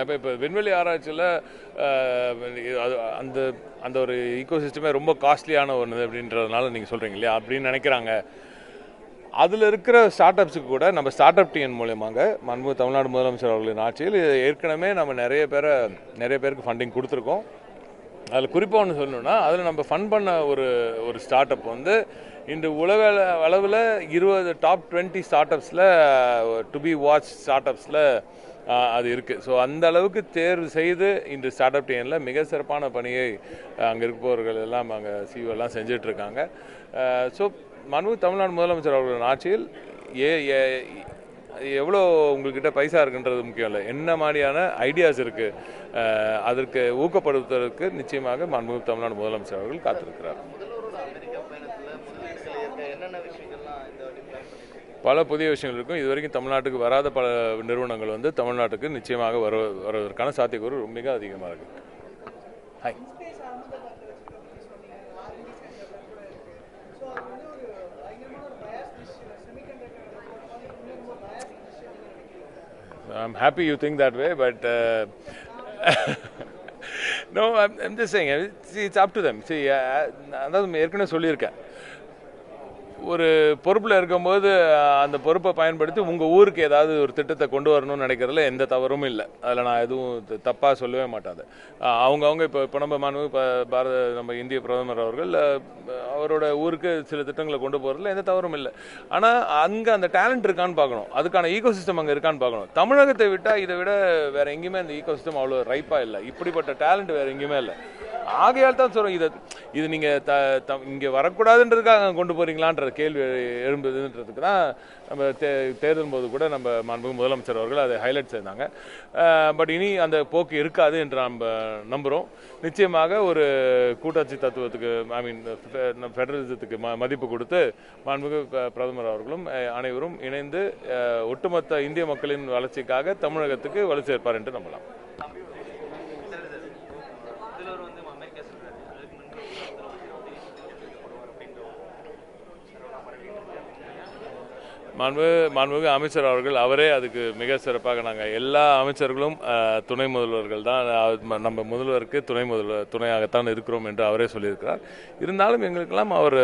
அப்போ இப்போ விண்வெளி ஆராய்ச்சியில் அது அந்த அந்த ஒரு ஈகோசிஸ்டமே ரொம்ப காஸ்ட்லியான ஒன்று அப்படின்றதுனால நீங்கள் சொல்கிறீங்க இல்லையா? அப்படின்னு நினைக்கிறாங்க. அதில் இருக்கிற ஸ்டார்ட் அப்ஸுக்கு கூட நம்ம ஸ்டார்ட் அப் டிஎன் மூலியமாக மன்மு தமிழ்நாடு முதலமைச்சர் அவர்களின் ஆட்சியில் ஏற்கனவே நம்ம நிறைய பேரை நிறைய பேருக்கு ஃபண்டிங் கொடுத்துருக்கோம். அதில் குறிப்பாக ஒன்று சொல்லணும்னா அதில் நம்ம ஃபன் பண்ண ஒரு ஒரு ஸ்டார்ட் அப் வந்து இன்று உலக அளவில் இருபது டாப் டுவெண்ட்டி ஸ்டார்ட் அப்ஸில் டு பி வாட்ச் ஸ்டார்ட் அப்ஸில் அது இருக்குது ஸோ அந்த அளவுக்கு தேர்வு செய்து இன்று ஸ்டார்ட் அப் டேனில் மிக சிறப்பான பணியை அங்கே இருப்பவர்கள் எல்லாம் அங்கே சிஓ எல்லாம் செஞ்சுட்ருக்காங்க ஸோ மனு தமிழ்நாடு முதலமைச்சர் அவர்களின் ஆட்சியில் ஏ- எவ்வளோ உங்கள்கிட்ட பைசா இருக்குன்றது முக்கியம் இல்லை. என்ன மாதிரியான ஐடியாஸ் இருக்குது அதற்கு ஊக்கப்படுத்துவதற்கு நிச்சயமாக மாண்புமிகு தமிழ்நாடு முதலமைச்சர் அவர்கள் காத்திருக்கிறார். பல புதிய விஷயங்கள் இருக்கும். இது வரைக்கும் தமிழ்நாட்டுக்கு வராத பல நிறுவனங்கள் வந்து தமிழ்நாட்டுக்கு நிச்சயமாக வர வருவதற்கான சாத்தியக்கூறு மிக அதிகமாக இருக்குது hi I'm happy you think that way, but uh, no, I'm, I'm just saying, uh, see, it's up to them. See, uh, அதாவது ஏற்கனவே சொல்லியிருக்கேன் ஒரு பொறுப்பில் இருக்கும்போது அந்த பொறுப்பை பயன்படுத்தி உங்கள் ஊருக்கு ஏதாவது ஒரு திட்டத்தை கொண்டு வரணும்னு நினைக்கிறதுல எந்த தவறும் இல்லை. அதில் நான் எதுவும் தப்பாக சொல்லவே மாட்டாது அவங்கவுங்க இப்போ இப்போ நம்ம இப்போ பாரத நம்ம இந்திய பிரதமர் அவர்கள் அவரோட ஊருக்கு சில திட்டங்களை கொண்டு போகிறதுல எந்த தவறும் இல்லை. ஆனால் அங்கே அந்த டேலண்ட் இருக்கான்னு பார்க்கணும். அதுக்கான ஈகோ சிஸ்டம் அங்கே இருக்கான்னு பார்க்கணும். தமிழகத்தை விட்டால் இதை விட வேற எங்கேயுமே அந்த ஈகோ சிஸ்டம் அவ்வளோ ரைப்பாக இல்லை. இப்படிப்பட்ட டேலண்ட் வேற எங்கேயுமே இல்லை. ஆகையால் தான் சொல்கிறோம் இதை இது நீங்கள் த த இங்கே வரக்கூடாதுன்றதுக்காக அங்கே கொண்டு போகிறீங்களான்ற கேள்வி எழும்புதுன்றதுக்கு தான் நம்ம தே தேர்தல் போது கூட நம்ம மாண்புமிகு முதலமைச்சர் அவர்கள் அதை ஹைலைட் செய்தாங்க. பட் இனி அந்த போக்கு இருக்காது என்று நம்ம நம்புகிறோம் நிச்சயமாக ஒரு கூட்டாட்சி தத்துவத்துக்கு ஐ மீன் ஃபெடரலிசத்துக்கு ம மதிப்பு கொடுத்து மாண்புமிகு ப- பிரதமர் அவர்களும் அனைவரும் இணைந்து ஒட்டுமொத்த இந்திய மக்களின் வளர்ச்சிக்காக தமிழகத்துக்கு வலு சேர்ப்பார் என்று நம்பலாம் முதல்வர் வந்து அமெரிக்கா சொல்றாரு அதுக்கு முன்பு போடுவார் அப்படின்ற மாண்பு மாண்புமிகு அமைச்சர் அவர்கள் அவரே அதுக்கு மிக சிறப்பாக நாங்கள் எல்லா அமைச்சர்களும் துணை முதல்வர்கள் தான் நம்ம முதல்வருக்கு துணை முதல்வர் துணையாகத்தான் இருக்கிறோம் என்று அவரே சொல்லியிருக்கிறார். இருந்தாலும் எங்களுக்கெல்லாம் அவர்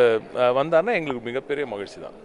வந்தார்னா எங்களுக்கு மிகப்பெரிய மகிழ்ச்சி தான்.